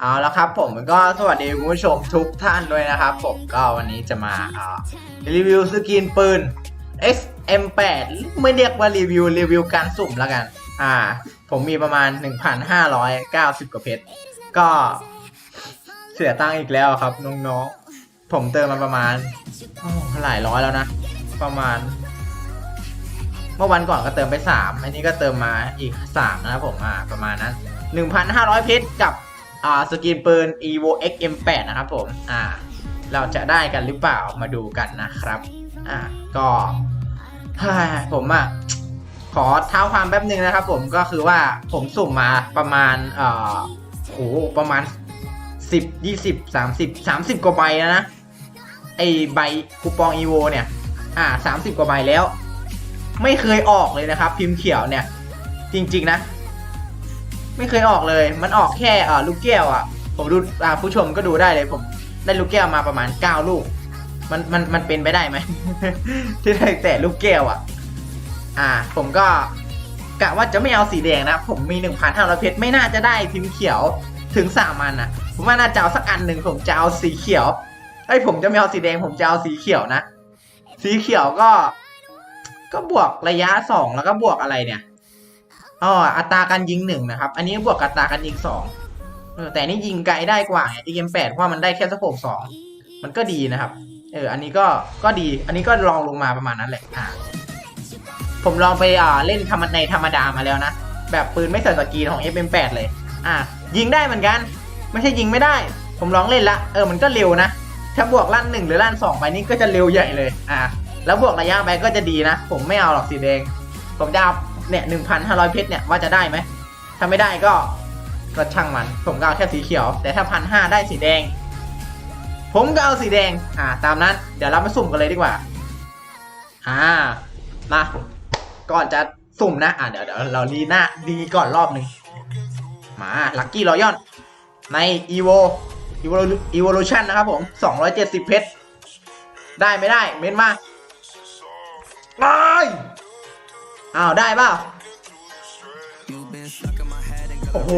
เอาละครับผมก็สวัสดีคุณผู้ชมทุกท่านด้วยนะครับ ผมก็วันนี้จะมารีวิวสกินปืน XM8 ไม่เรียกว่ารีวิวรีวิวการสุ่มแล้วกัน อ่า ผมมีประมาณ 1,590 กว่าเพชรก็เสียตังค์อีกแล้วครับน้องๆ ผมเติมมาประมาณหลายร้อยแล้วนะ ประมาณ เมื่อวันก่อนก็เติมไป 3 อันนี้ก็เติมมาอีก 3 นะครับผมอ่าประมาณนั้น 1,500 เพชรกับ อ่าสกินปืน evo xm8 นะครับผมอ่าเราจะได้กันหรือเปล่ามาดูกันนะครับอ่าก็ผมอะขอเท้าความแป๊บหนึ่งนะครับ ผมก็คือว่าผมสุ่มมาประมาณเอ่อโหประมาณ10 20 30 30กว่าใบแล้วนะ ไอใบคูปอง evo เนี่ย อ่า30กว่าใบแล้ว ไม่เคยออกเลยนะครับ พิมพ์เขียวเนี่ย จริง ๆ นะ ไม่เคยออกเลย มันออกแค่อ่าลูกแก้วอะ ผมดูอ่าผู้ชมก็ดูได้เลยผม ได้ลูกแก้วมาประมาณ9ลูก มันมันมันเป็นไปได้ไหม ที่ได้แต่ลูกแก้วอะ อ่า ผมก็กะว่าจะไม่เอาสีแดงนะ ผมมี1,500เพชรไม่น่าจะได้พิมพ์เขียวถึงสามอันอะผมว่าน่าจะเอาสักอันหนึ่งผมจะเอาสีเขียวไอ้ผมจะไม่เอาสีแดงผมจะเอาสีเขียวนะ สีเขียวก็ ก็บวกระยะสองแล้วก็บวกอะไรเนี่ย อ๋ออัตราการยิงหนึ่งนะครับ อันนี้บวกอัตราการยิงสองแต่นี่ยิงไกลได้กว่าไอเกมแปดเพราะมันได้แค่สโคปสองมันก็ดีนะครับ เออ อันนี้ก็ก็ดี อันนี้ก็ลองลงมาประมาณนั้นแหละอ่าผมลองไปอ่าเล่นธรรมในธรรมดามาแล้วนะ แบบปืนไม่ใส่สกีของ FM8 เลย อะยิงได้เหมือนกัน ไม่ใช่ยิงไม่ได้ ผมลองเล่นละ เออมันก็เร็วนะ ถ้าบวกลั่นหนึ่งหรือลั่นสองไปนี่ก็จะเร็วใหญ่เลย อะแล้วบวกระยะไปก็จะดีนะ ผมไม่เอาหรอกสีแดง ผมจะเอา เนี่ยหนึ่งพันห้าร้อยเพชรเนี่ยว่าจะได้ไหมถ้าไม่ได้ก็ก็ช่างมัน ผมก็เอาแค่สีเขียว แต่ถ้าพันห้าได้สีแดง ผมก็เอาสีแดง อ่า ตามนั้น เดี๋ยวเรามาสุ่มกันเลยดีกว่า อ่ามาก่อนจะสุ่มนะ อะเดี๋ยวเดี๋ยวเรารีหน้ารีก่อนรอบหนึ่งมาลัคกี้รอยอนใน evo evo evolution นะครับผม270เพชรได้ไม่ได้ เม้นมาได้ อ้าวได้เปล่าโอ้โห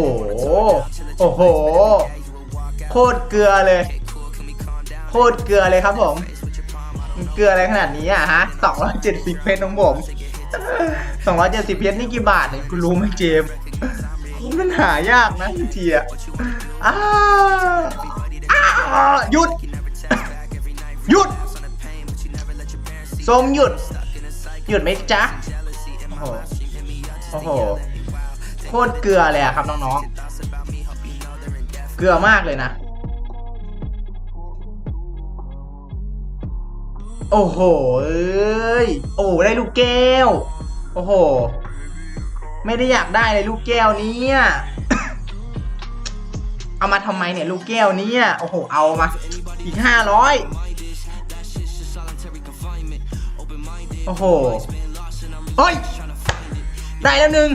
โอ้โห โคตรเกลือเลย โคตรเกลือเลยครับผมมันเกลืออะไรขนาดนี้อะฮะ270เพชรของผม270เพชรนี่กี่บาทเนี่ยคุณรู้ไหมเจมส์มันหายากนะทีทีอะอ้าอ้าหยุด หยุดสมหยุด หยุดไหมจ๊ะ โอ้โหโอ้โหโคตรเกลือเลยอะครับน้องๆ เกลือมากเลยนะ โอ้โหเอ้ยโอ้ได้ลูกแก้ว โอ้โห ไม่ได้อยากได้เลยลูกแก้วนี้เอามาทำไมเนี่ยลูกแก้วนี้โอ้โห เอามา อีกห้าร้อยโอ้โหเฮ้ย ได้แล้วหนึ่ง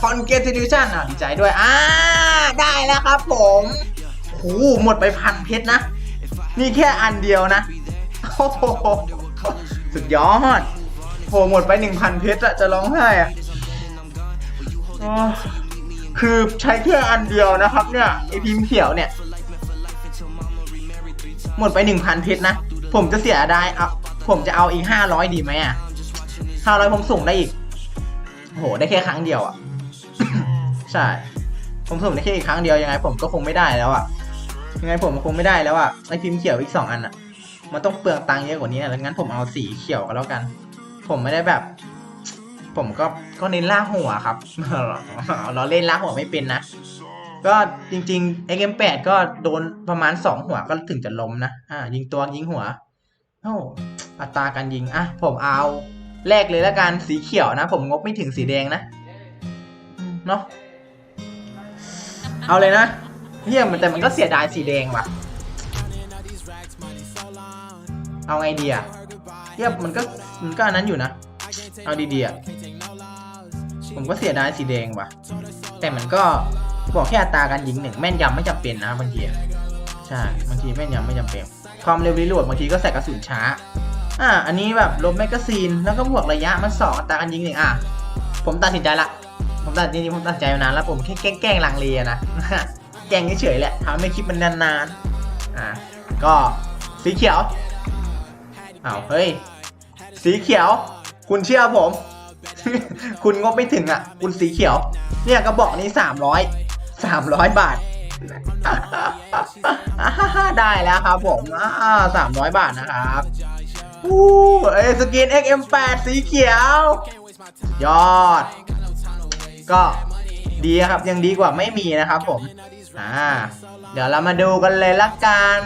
คอนเกติดิชันอะดีใจด้วย อ่า ได้แล้วครับผมโอ้หหมดไปพันเพชรนะ นี่แค่อันเดียวนะ โอ้โห สุดยอดโหหมดไปหนึ่งพันเพชรอะจะร้องไห้อะอคือใช้แค่อันเดียวนะครับเนี่ยไอพิมพ์เขียวเนี่ย หมดไปหนึ่งพันเพชรนะ ผมจะเสียได้เอาผมจะเอาอีกห้าร้อยดีไหมอะห้าร้อยผมส่งได้อีกโหได้แค่ครั้งเดียวอะ ใช่ ผมส่งได้แค่อีกครั้งเดียวยังไง ผมก็คงไม่ได้แล้วอะ ยังไงผมคงไม่ได้แล้วอะไอพิมพ์เขียวอีกสองอันอะ มันต้องเปลืองตังค์เยอะกว่านี้แล้วงั้นผมเอาสีเขียวก็แล้วกัน ผมไม่ได้แบบ ผมก็ก็เน้นล่าหัวครับเราเล่นล่าหัวไม่เป็นนะ ก็จริงๆ XM8 ก็โดนประมาณสองหัวก็ถึงจะล้มนะ อ่า ยิงตัวยิงหัวโอ้อัตราการยิง อะ ผมเอาแรกเลยแล้วกันสีเขียวนะ ผมงบไม่ถึงสีแดงนะ เนาะเอาเลยนะเฮียมันแต่มันก็เสียดายสีแดงว่ะ เอาไงดีอะเฮียมันก็มันก็อันนั้นอยู่นะ เอาดีๆอะผมก็เสียดายสีแดงว่ะ แต่มันก็ บอกแค่อัตราการยิงหนึ่งแม่นยำไม่จำเป็นนะบางทีใช่บางทีแม่นยำไม่จำเป็นความเร็วรีโหลดบางทีก็ใส่กระสุนช้า อ่า อันนี้แบบลบแมกกาซีนแล้วก็บวกระยะมันสองอัตราการยิงหนึ่งอะผมตัดสินใจละผมตัดจริงๆผมตัดใจมานานแล้วผมแค่แกล้งลังเลนะแกล้งเฉยๆแหละทำให้คลิปมันนานๆอะก็สีเขียวอ้าวเฮ้ยสีเขียว คุณเชื่อผม คุณงบไม่ถึงอะ คุณสีเขียว เนี่ยกระบอกนี้สามร้อย สามร้อยบาท ได้แล้วครับผมสามร้อยบาทนะครับอู้เอ้ยสกิน XM8 สีเขียว ยอด ก็ดีครับยังดีกว่าไม่มีนะครับผมอ่าเดี๋ยวเรามาดูกันเลยละกัน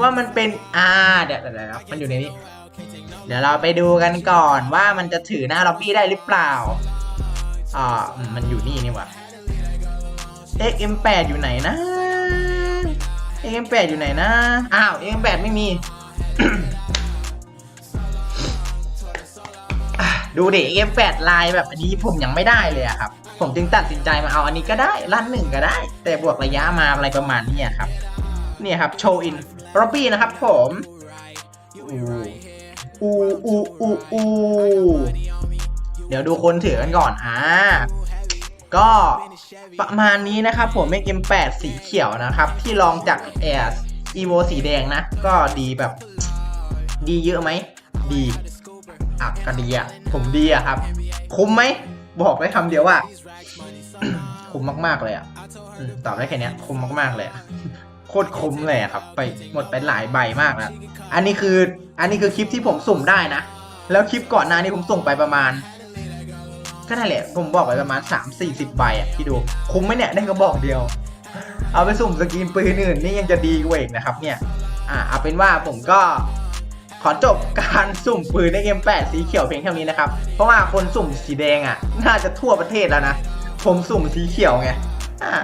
ว่ามันเป็นอ่าเดี๋ยวเดี๋ยวมันอยู่ในนี้ เดี๋ยวเราไปดูกันก่อนว่ามันจะถือหน้าล็อบบี้ได้หรือเปล่าอ่ามันอยู่นี่นี่หว่า XM8 อยู่ไหนนะ XM8 อยู่ไหนนะ อ้าว XM8 ไม่มี ดูดิ XM8 ลายแบบอันนี้ผมยังไม่ได้เลยอะครับ ผมจึงตัดสินใจมาเอาอันนี้ก็ได้ลั่นหนึ่งก็ได้ แต่บวกระยะมาอะไรประมาณนี้ครับ เนี่ยครับ โชว์อินร็อบบี้นะครับผมอูอูอูอูอูเดี๋ยวดูคนถือกันก่อน อ่า ก็ประมาณนี้นะครับผมเมก M8 สีเขียวนะครับ ที่ลองจากแอร์ Evo สีแดงนะ ก็ดีแบบ ดีเยอะไหม ดีอะก็ดีอะผมดีอะครับ คุ้มไหม บอกได้คำเดียวว่า คุ้มมากๆเลยอะตอบได้แค่นี้คุ้มมากๆเลยอะโคตรคุ้มเลยอะครับ ไปหมดไปหลายใบมากแล้วอันนี้คือ อันนี้คือคลิปที่ผมสุ่มได้นะ แล้วคลิปก่อนหน้านี้ผมส่งไปประมาณ ก็นั่นแหละผมบอกไปประมาณ 3 4 0ใบอะพี่ดู คุ้มไหมเนี่ยได้กระบอกเดียว เอาไปสุ่มสกินปืนอื่นนี่ยังจะดีกว่าอีกนะครับเนี่ย อ่าเอาเป็นว่าผมก็ขอจบการสุ่มปืนในเกม8สีเขียวเพียงเท่านี้นะครับ เพราะว่าคนสุ่มสีแดงอะ น่าจะทั่วประเทศแล้วนะ ผมสุ่มสีเขียวไง อ่า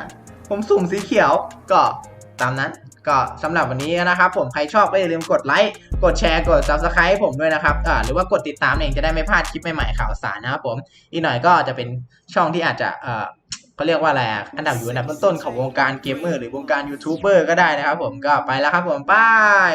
ผมสุ่มสีเขียวก็ตามนั้น ก็สำหรับวันนี้นะครับผมใครชอบก็อย่าลืมกดไลค์กดแชร์กด subscribe ผมด้วยนะครับอ่าหรือว่ากดติดตามเองจะได้ไม่พลาดคลิปใหม่ๆข่าวสารนะครับผมอีกหน่อยก็จะเป็นช่องที่อาจจะเอ่อเขาเรียกว่าอะไรอันดับอยู่อันดับต้นๆของวงการเกมเมอร์หรือวงการยูทูบเบอร์ก็ได้นะครับผมก็ไปแล้วครับผมบาย